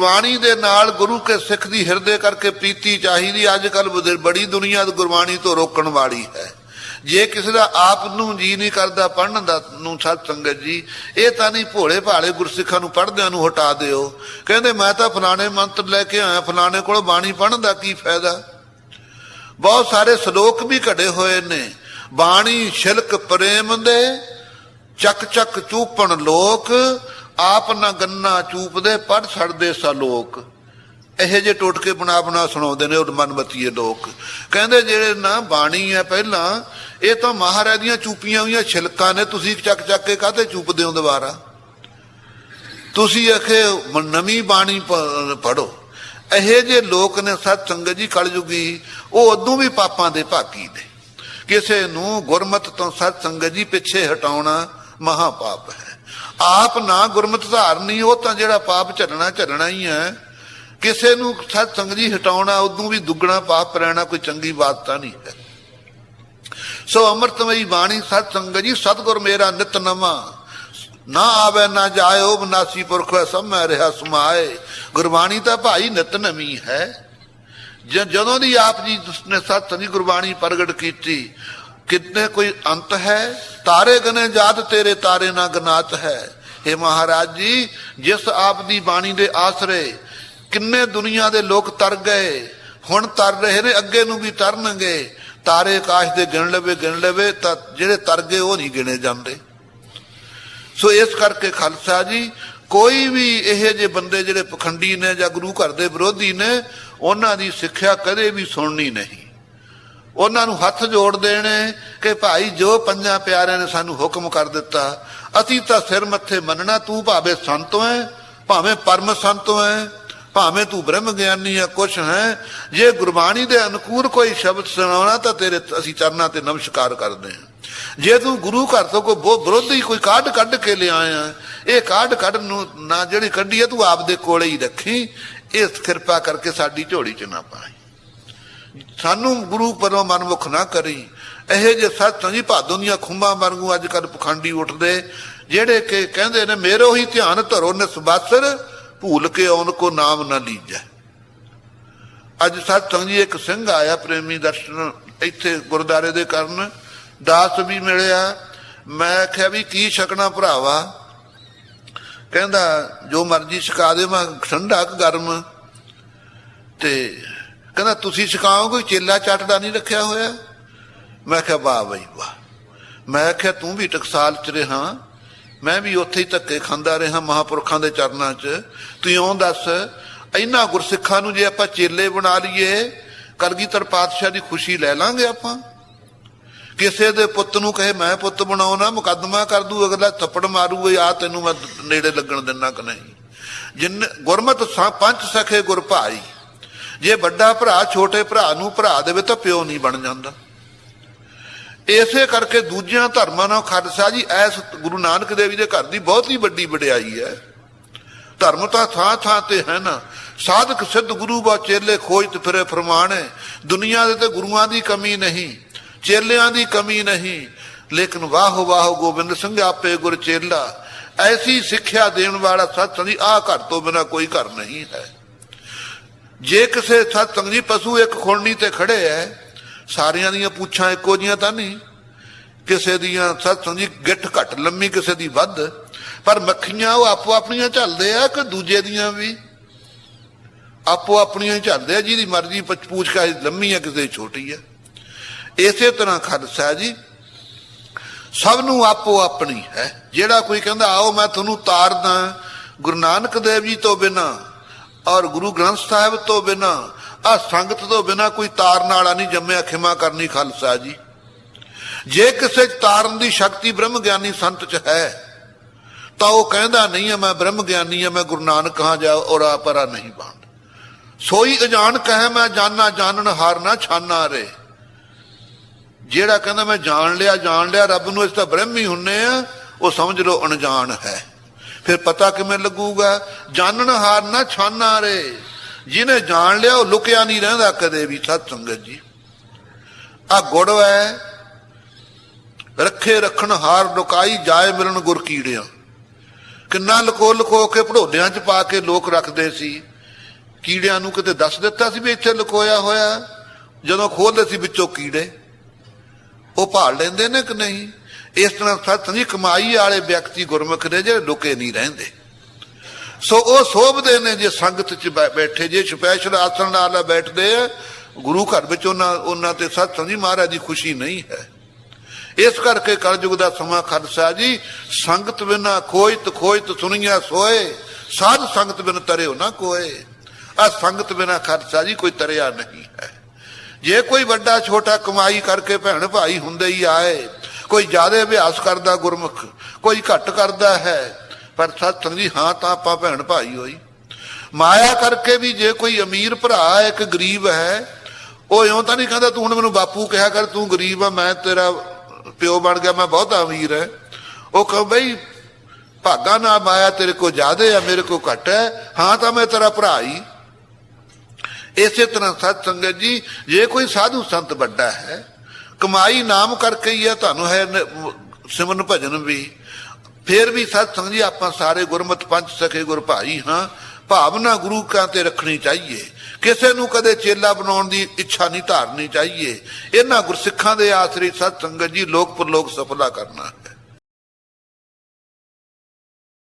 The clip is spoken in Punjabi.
ਗੁਰਬਾਣੀ ਦੇ ਨਾਲ ਗੁਰੂ ਕੇ ਸਿੱਖ ਦੀ ਹਿਰਦੇ ਕਰਕੇ ਪ੍ਰੀਤੀ ਚਾਹੀਦੀ ਅੱਜ ਕੱਲ ਬੜੀ ਦੁਨੀਆ ਗੁਰਬਾਣੀ ਤੋਂ ਰੋਕਣ ਵਾਲੀ ਹੈ। ਜੇ ਕਿਸੇ ਦਾ ਆਪ ਨੂੰ ਜੀ ਨਹੀਂ ਕਰਦਾ ਪੜਨ ਦਾ ਨੂੰ ਸਤ ਸੰਗਤ ਜੀ, ਇਹ ਤਾਂ ਨਹੀਂ ਭੋਲੇ ਭਾਲੇ ਗੁਰਸਿੱਖਾਂ ਨੂੰ ਪੜਦਿਆਂ ਨੂੰ ਹਟਾ ਦਿਓ। ਕਹਿੰਦੇ, ਮੈਂ ਤਾਂ ਫਲਾਣੇ ਮੰਤਰ ਲੈ ਕੇ ਆਇਆ, ਫਲਾਣੇ ਕੋਲ ਬਾਣੀ ਪੜਨ ਦਾ ਕੀ ਫਾਇਦਾ? ਬਹੁਤ ਸਾਰੇ ਸ਼ਲੋਕ ਵੀ ਘੜੇ ਹੋਏ ਨੇ। ਬਾਣੀ ਛਿਲਕ ਪ੍ਰੇਮ ਦੇ, ਚੱਕ ਚੱਕ ਚੂਪਣ ਲੋਕ ਆਪ ਨਾ ਗੰਨਾ ਚੂਪਦੇ ਪੜ ਛੜਦੇ ਸਾ ਲੋਕ। ਇਹੋ ਜੇ ਟੋਟਕੇ ਬਣਾ ਬਣਾ ਸੁਣਾਉਂਦੇ ਨੇ ਉਹ ਮਨਮਤੀਏ ਲੋਕ। ਕਹਿੰਦੇ ਜਿਹੜੇ ਨਾ ਬਾਣੀ ਹੈ ਪਹਿਲਾਂ, ਇਹ ਤਾਂ ਮਹਾਰਾਜ ਦੀਆਂ ਚੂਪੀਆਂ ਹੋਈਆਂ ਛਿਲਕਾਂ ਨੇ, ਤੁਸੀਂ ਚੱਕ ਚੱਕ ਕੇ ਕਾਹਤੇ ਚੂਪਦੇ ਹੋ ਦੁਬਾਰਾ? ਤੁਸੀਂ ਅਖੇ ਨਵੀਂ ਬਾਣੀ ਪੜੋ ਇਹੋ ਜੇ ਲੋਕ ਨੇ ਸਤ ਸੰਗਤ ਜੀ ਕਲਯੁਗੀ ਉਹ ਉਦੋਂ ਵੀ ਪਾਪਾਂ ਦੇ ਭਾਗੀ ਨੇ। ਕਿਸੇ ਨੂੰ ਗੁਰਮਤ ਤੋਂ ਸਤ ਸੰਗਤ ਜੀ ਪਿੱਛੇ ਹਟਾਉਣਾ ਮਹਾ ਪਾਪ ਹੈ। ਆਪ ਨਾ ਗੁਰਮਤ ਧਾਰਨੀ, ਉਹ ਤਾਂ ਜਿਹੜਾ ਪਾਪ ਝੱਲਣਾ ਝੱਲਣਾ ਹੀ ਹੈ। ਕਿਸੇ ਨੂੰ ਸਤ ਸੰਗਤ ਜੀ ਹਟਾਉਣਾ, ਉਦੋਂ ਵੀ ਦੁੱਗਣਾ ਪਾਪ ਰਹਿਣਾ ਕੋਈ ਚੰਗੀ ਬਾਤ ਤਾਂ ਨਹੀਂ ਹੈ। ਸੋ ਅੰਮ੍ਰਿਤਮਈ ਬਾਣੀ ਸਤ ਸੰਗਤ ਜੀ, ਸਤਗੁਰ ਮੇਰਾ ਨਿਤ ਨਵਾਂ। ਨਾ ਆਵੇ, ਨਾ ਜਾਇਓ ਬਨਾਸੀ ਪੁਰਖ ਸਭ ਮੈਂ ਰਿਹਾ ਸਮਾਏ। ਗੁਰਬਾਣੀ ਤਾਂ ਭਾਈ ਨਿਤ ਨਵੀਂ ਹੈ। ਜਦੋਂ ਦੀ ਆਪ ਜੀ ਨੇ ਸਤ ਸੰਗੀ ਗੁਰਬਾਣੀ ਪ੍ਰਗਟ ਕੀਤੀ ਕਿਤਨੇ ਕੋਈ ਅੰਤ ਹੈ? ਤਾਰੇ ਗਨੇ ਜਾਤ ਤੇਰੇ ਤਾਰੇ ਨਾ ਗਨਾਤ ਹੈ। हे ਮਹਾਰਾਜ ਜੀ, ਜਿਸ ਆਪ ਦੀ ਬਾਣੀ ਦੇ ਆਸਰੇ ਕਿੰਨੇ ਦੁਨੀਆ ਦੇ ਲੋਕ ਤਰ ਗਏ, ਹੁਣ ਤਰ ਰਹੇ ਨੇ, ਅੱਗੇ ਨੂੰ ਵੀ ਤਰਨਗੇ। ਤਾਰੇ ਆਕਾਸ਼ ਦੇ ਗਿਣ ਲਵੇ ਗਿਣ ਲਵੇ, ਤਾਂ ਜਿਹੜੇ ਤਰ ਗਏ ਉਹ ਨਹੀਂ ਗਿਣੇ ਜਾਂਦੇ। ਸੋ ਇਸ ਕਰਕੇ ਖਾਲਸਾ ਜੀ, ਕੋਈ ਵੀ ਇਹ ਜੇ ਬੰਦੇ ਜਿਹੜੇ ਪਖੰਡੀ ਨੇ ਜਾਂ ਗੁਰੂ ਘਰ ਦੇ ਵਿਰੋਧੀ ਨੇ, ਉਹਨਾਂ ਦੀ ਸਿੱਖਿਆ ਕਦੇ ਵੀ ਸੁਣਨੀ ਨਹੀਂ। ਉਹਨਾਂ ਨੂੰ ਹੱਥ ਜੋੜ ਦੇਣੇ ਕਿ ਭਾਈ ਜੋ ਪੰਜਾਂ ਪਿਆਰਿਆਂ ਨੇ ਸਾਨੂੰ ਹੁਕਮ ਕਰ ਦਿੱਤਾ, ਅਸੀਂ ਤਾਂ ਸਿਰ ਮੱਥੇ ਮੰਨਣਾ, ਤੂੰ ਭਾਵੇਂ ਸੰਤ ਹੈ ਭਾਵੇਂ ਪਰਮ ਸੰਤ ਹੈ ਭਾਵੇਂ ਤੂੰ ਬ੍ਰਹਮ ਗਿਆਨੀ ਹੈ ਕੁਛ ਹੈ, ਜੇ ਗੁਰਬਾਣੀ ਦੇ ਅਨੁਕੂਲ ਕੋਈ ਸ਼ਬਦ ਸੁਣਾਉਣਾ ਤਾਂ ਤੇਰੇ ਅਸੀਂ ਚਰਨਾਂ ਤੇ ਨਮਸਕਾਰ ਕਰਦੇ ਹਾਂ। ਜੇ ਤੂੰ ਗੁਰੂ ਘਰ ਤੋਂ ਕੋਈ ਵਿਰੋਧੀ ਕੋਈ ਕਾਢ ਕੱਢ ਕੇ ਲਿਆਇਆ ਇਹ ਕਾਢ ਕੱਢ ਨੂੰ ਨਾ ਜਿਹੜੀ ਕੱਢੀ ਹੈ, ਤੂੰ ਆਪ ਦੇ ਕੋਲੇ ਹੀ ਰੱਖੀ, ਇਸ ਕਿਰਪਾ ਕਰਕੇ ਸਾਡੀ ਝੋਲੀ ਚ ਨਾ ਪਾਈ। ਸਾਨੂੰ ਗੁਰੂ ਪਰੋਂ ਮਨਮੁਖ ਨਾ ਕਰੀ। ਇਹ ਜੇ ਸੱਤ ਜੀ ਭਾਦੋਂ ਦੀਆਂ ਖੁੰਬਾਂ ਵਾਂਗੂ ਅੱਜ ਕੱਲ ਪਖੰਡੀ ਉੱਠਦੇ। ਜਿਹੜੇ ਕਿ ਕਹਿੰਦੇ ਨੇ, ਮੇਰੋ ਹੀ ਧਿਆਨ ਧਰੋ ਨਿਸਬਾਸਰ ਭੂਲ ਕੇ ਔਨ ਕੋ ਨਾਮ ਨਾ ਲੀਜੈ। ਅੱਜ ਸਤ ਜੀ ਇੱਕ ਸਿੰਘ ਆਇਆ ਪ੍ਰੇਮੀ ਦਰਸ਼ਨ ਇੱਥੇ ਗੁਰਦਾਰੇ ਦੇ ਕਰਨ। ਦਾਸ ਵੀ ਮਿਲਿਆ। ਮੈਂ ਆਖਿਆ, ਵੀ ਕੀ ਛਕਣਾ ਭਰਾਵਾ? ਕਹਿੰਦਾ, ਜੋ ਮਰਜ਼ੀ ਛਕਾ ਦੇ ਮੈਂ ਠੰਡਾ ਗਰਮ। ਤੇ ਕਹਿੰਦਾ, ਤੁਸੀਂ ਛਕਾਓਗੇ ਚੇਲਾ ਚੱਟਦਾ ਨਹੀਂ ਰੱਖਿਆ ਹੋਇਆ? ਮੈਂ ਕਿਹਾ, ਵਾਹ ਬਈ, ਵਾਹ। ਮੈਂ ਕਿਹਾ ਤੂੰ ਵੀ ਟਕਸਾਲ ਚ ਰਿਹਾ। ਮੈਂ ਵੀ ਉੱਥੇ ਹੀ ਧੱਕੇ ਖਾਂਦਾ ਰਿਹਾ ਮਹਾਪੁਰਖਾਂ ਦੇ ਚਰਨਾਂ 'ਚ। ਤੂੰ ਇਉਂ ਦੱਸ, ਇੰਨਾ ਗੁਰਸਿੱਖਾਂ ਨੂੰ ਜੇ ਆਪਾਂ ਚੇਲੇ ਬਣਾ ਲਈਏ ਕਰਗੀਧਰ ਪਾਤਸ਼ਾਹ ਦੀ ਖੁਸ਼ੀ ਲੈ ਲਾਂਗੇ ਆਪਾਂ? ਕਿਸੇ ਦੇ ਪੁੱਤ ਨੂੰ ਕਹੇ, ਮੈਂ ਪੁੱਤ ਬਣਾਉਣਾ, ਮੁਕੱਦਮਾ ਕਰ ਦੂ, ਅਗਲਾ ਥੱਪੜ ਮਾਰੂ ਆ ਤੈਨੂੰ ਮੈਂ ਨੇੜੇ ਲੱਗਣ ਦਿੰਨਾ ਕਿ ਨਹੀਂ? ਜਿੰਨ, ਗੁਰਮਤ ਪੰਜ ਸਖੇ ਗੁਰ ਭਾਈ। ਜੇ ਵੱਡਾ ਭਰਾ ਛੋਟੇ ਭਰਾ ਨੂੰ ਭਰਾ ਦੇਵੇ ਤਾਂ ਪਿਓ ਨਹੀਂ ਬਣ ਜਾਂਦਾ। ਇਸੇ ਕਰਕੇ ਦੂਜਿਆਂ ਧਰਮਾਂ ਨਾਲ ਖਾਲਸਾ ਜੀ, ਐਸ ਗੁਰੂ ਨਾਨਕ ਦੇਵ ਜੀ ਦੇ ਘਰ ਦੀ ਬਹੁਤ ਹੀ ਵੱਡੀ ਵਡਿਆਈ ਹੈ। ਧਰਮ ਤਾਂ ਥਾਂ ਥਾਂ ਤੇ ਹੈ ਨਾ। ਸਾਧਕ ਸਿੱਧ ਗੁਰੂ ਬਾ ਚੇਲੇ ਖੋਜਤ ਫਿਰੇ ਫਰਮਾਣੇ। ਦੁਨੀਆ ਦੇ ਤੇ ਗੁਰੂਆਂ ਦੀ ਕਮੀ ਨਹੀਂ, ਚੇਲਿਆਂ ਦੀ ਕਮੀ ਨਹੀਂ। ਲੇਕਿਨ ਵਾਹ ਵਾਹ ਗੋਬਿੰਦ ਸਿੰਘ ਆਪੇ ਗੁਰ ਚੇਲਾ। ਐਸੀ ਸਿੱਖਿਆ ਦੇਣ ਵਾਲਾ ਸਤਿ ਦੀ ਆ ਘਰ ਤੋਂ ਬਿਨਾ ਕੋਈ ਘਰ ਨਹੀਂ ਹੈ। ਜੇ ਕਿਸੇ ਸਤਸੰਗ ਜੀ ਪਸ਼ੂ ਇੱਕ ਖੁਰਨੀ ਤੇ ਖੜੇ ਐ, ਸਾਰਿਆਂ ਦੀਆਂ ਪੁੱਛਾਂ ਇੱਕੋ ਜੀਆਂ ਤਾਂ ਨਹੀਂ। ਕਿਸੇ ਦੀਆਂ ਸਤਸੰਗ ਜੀ ਗਿੱਠ ਘੱਟ, ਲੰਮੀ ਕਿਸੇ ਦੀ ਵੱਧ, ਪਰ ਮੱਖੀਆਂ ਉਹ ਆਪੋ ਆਪਣੀਆਂ ਝੱਲਦੇ ਆ ਕਿ ਦੂਜੇ ਦੀਆਂ ਵੀ? ਆਪੋ ਆਪਣੀਆਂ ਹੀ ਝੱਲਦੇ ਆ, ਜਿਹਦੀ ਮਰਜ਼ੀ ਪੂਛ ਕਾ ਲੰਮੀ ਆ ਕਿਸੇ ਛੋਟੀ ਆ ਇਸੇ ਤਰ੍ਹਾਂ ਖਾਲਸਾ ਜੀ, ਸਭ ਨੂੰ ਆਪੋ ਆਪਣੀ ਹੈ। ਜਿਹੜਾ ਕੋਈ ਕਹਿੰਦਾ, ਆਓ ਮੈਂ ਤੁਹਾਨੂੰ ਤਾਰਦਾ, ਗੁਰੂ ਨਾਨਕ ਦੇਵ ਜੀ ਤੋਂ ਬਿਨਾ ਔਰ ਗੁਰੂ ਗ੍ਰੰਥ ਸਾਹਿਬ ਤੋਂ ਬਿਨਾ ਆ ਸੰਗਤ ਤੋਂ ਬਿਨਾ ਕੋਈ ਤਾਰਨ ਵਾਲਾ ਨਹੀਂ ਜੰਮਿਆ, ਖਿਮਾ ਕਰਨੀ ਖਾਲਸਾ ਜੀ। ਜੇ ਕਿਸੇ ਤਾਰਨ ਦੀ ਸ਼ਕਤੀ ਬ੍ਰਹਮ ਗਿਆਨੀ ਸੰਤ ਚ ਹੈ, ਤਾਂ ਉਹ ਕਹਿੰਦਾ ਨਹੀਂ ਹੈ ਮੈਂ ਬ੍ਰਹਮ ਗਿਆਨੀ ਹਾਂ ਮੈਂ ਗੁਰੂ ਨਾਨਕ ਹਾਂ, ਜਾ ਔਰ ਆਪਰਾ ਨਹੀਂ ਬਾਣ। ਸੋਈ ਅਜਾਨ ਕਹੇ, ਮੈਂ ਜਾਨਣਾ ਜਾਣਨ ਹਾਰਨਾ ਛਾਨਾ ਰੇ। ਜਿਹੜਾ ਕਹਿੰਦਾ, ਮੈਂ ਜਾਣ ਲਿਆ ਜਾਣ ਲਿਆ, ਰੱਬ ਨੂੰ ਇਸ ਤਾਂ ਬ੍ਰਹਮ ਹੀ ਹੁੰਨੇ ਆ, ਉਹ ਸਮਝ ਲਓ ਅਣਜਾਣ ਹੈ। ਫਿਰ ਪਤਾ ਕਿਵੇਂ ਲੱਗੂਗਾ? ਜਾਣਨ ਹਾਰ ਨਾ ਛਾਨਾ ਰੇ। ਜਿਹਨੇ ਜਾਣ ਲਿਆ, ਉਹ ਲੁਕਿਆ ਨਹੀਂ ਰਹਿੰਦਾ ਕਦੇ ਵੀ, ਸਤ ਸੰਗਤ ਜੀ। ਆ ਗੁੜ ਹੈ ਰੱਖੇ ਰੱਖਣ ਹਾਰ ਲੁਕਾਈ ਜਾਏ ਮਿਲਣ ਗੁਰ ਕੀੜਿਆਂ। ਕਿੰਨਾ ਲਕੋ ਲਕੋ ਕੇ ਭੜੋਲਿਆਂ 'ਚ ਪਾ ਕੇ ਲੋਕ ਰੱਖਦੇ ਸੀ। ਕੀੜਿਆਂ ਨੂੰ ਕਿਤੇ ਦੱਸ ਦਿੱਤਾ ਸੀ ਵੀ ਇੱਥੇ ਲੁਕੋਇਆ ਹੋਇਆ? ਜਦੋਂ ਖੋਲਦੇ ਸੀ ਵਿੱਚੋਂ ਕੀੜੇ। ਉਹ ਭਾਲ ਲੈਂਦੇ ਨੇ ਕਿ ਨਹੀਂ? ਇਸ ਤਰ੍ਹਾਂ ਸੱਚ ਦੀ ਕਮਾਈ ਵਾਲੇ ਵਿਅਕਤੀ ਗੁਰਮੁਖ ਨੇ ਜਿਹੜੇ ਲੁਕੇ ਨਹੀਂ ਰਹਿੰਦੇ। ਸੋ ਉਹ ਸੋਭਦੇ ਨੇ ਜੇ ਸੰਗਤ 'ਚ ਬੈਠੇ, ਜੇ ਸਪੈਸ਼ਲ ਆਸਣ ਨਾਲ ਬੈਠਦੇ ਆ, ਗੁਰੂ ਘਰ ਵਿੱਚ ਉਹਨਾਂ ਉਹਨਾਂ ਤੇ ਸੱਚ ਸੰਜੀ ਮਹਾਰਾਜ ਦੀ ਖੁਸ਼ੀ ਨਹੀਂ ਹੈ। ਇਸ ਕਰਕੇ ਕਲਯੁਗ ਦਾ ਸਮਾਂ ਖਾਲਸਾ ਜੀ, ਸੰਗਤ ਬਿਨਾ ਖੋਜਤ ਖੋਜਤ ਸੁਣੀਆਂ ਸੋਏ, ਸਾਧ ਸੰਗਤ ਬਿਨ ਤਰਿਓ ਨਾ ਕੋਏ। ਆ ਸੰਗਤ ਬਿਨਾ ਖਾਲਸਾ ਜੀ, ਕੋਈ ਤਰਿਆ ਨਹੀਂ ਹੈ। ਜੇ ਕੋਈ ਵੱਡਾ ਛੋਟਾ ਕਮਾਈ ਕਰਕੇ ਭੈਣ ਭਾਈ ਹੁੰਦੇ ਹੀ ਆਏ ਕੋਈ ਜ਼ਿਆਦਾ ਅਭਿਆਸ ਕਰਦਾ ਗੁਰਮੁਖ, ਕੋਈ ਘੱਟ ਕਰਦਾ ਹੈ, ਪਰ ਸਤਸੰਗ ਸੰਗੀ ਹਾਂ ਤਾਂ ਆਪਾਂ ਭੈਣ ਭਾਈ ਹੋਈ। ਮਾਇਆ ਕਰਕੇ ਵੀ ਜੇ ਕੋਈ ਅਮੀਰ ਭਰਾ ਇੱਕ ਗਰੀਬ ਹੈ, ਉਹ ਇਉਂ ਤਾਂ ਨਹੀਂ ਕਹਿੰਦਾ ਤੂੰ ਹੁਣ ਮੈਨੂੰ ਬਾਪੂ ਕਿਹਾ ਕਰ, ਤੂੰ ਗਰੀਬ ਆ, ਮੈਂ ਤੇਰਾ ਪਿਓ ਬਣ ਗਿਆ, ਮੈਂ ਬਹੁਤ ਅਮੀਰ ਹੈ। ਉਹ ਕਹੋ ਬਈ, ਭਾਗਾ ਨਾ ਮਾਇਆ ਤੇਰੇ ਕੋ ਜ਼ਿਆਦੇ ਆ ਮੇਰੇ ਕੋ ਘੱਟ ਹੈ, ਹਾਂ ਤਾਂ ਮੈਂ ਤੇਰਾ ਭਰਾ ਹੀ। ਇਸੇ ਤਰ੍ਹਾਂ ਸਤ ਸੰਗਤ ਜੀ, ਜੇ ਕੋਈ ਸਾਧੂ ਸੰਤ ਵੱਡਾ ਹੈ ਕਮਾਈ ਨਾਮ ਕਰਕੇ ਹੀ ਹੈ ਤੁਹਾਨੂੰ ਹੈ ਸਿਮਰਨ ਭਜਨ ਵੀ। ਫਿਰ ਵੀ ਸਤ ਸੰਗਤ ਜੀ, ਆਪਾਂ ਸਾਰੇ ਗੁਰਮਤ ਪੰਜ ਸਕੇ ਗੁਰ ਭਾਈ ਹਾਂ, ਭਾਵਨਾ ਗੁਰੂ ਕਾਂ ਤੇ ਰੱਖਣੀ ਚਾਹੀਏ। ਕਿਸੇ ਨੂੰ ਕਦੇ ਚੇਲਾ ਬਣਾਉਣ ਦੀ ਇੱਛਾ ਨਹੀਂ ਧਾਰਨੀ ਚਾਹੀਏ। ਇਹਨਾਂ ਗੁਰਸਿੱਖਾਂ ਦੇ ਆਸਰੇ ਸਤ ਸੰਗਤ ਜੀ ਲੋਕ ਪਰਲੋਕ ਸਫਲਾ ਕਰਨਾ।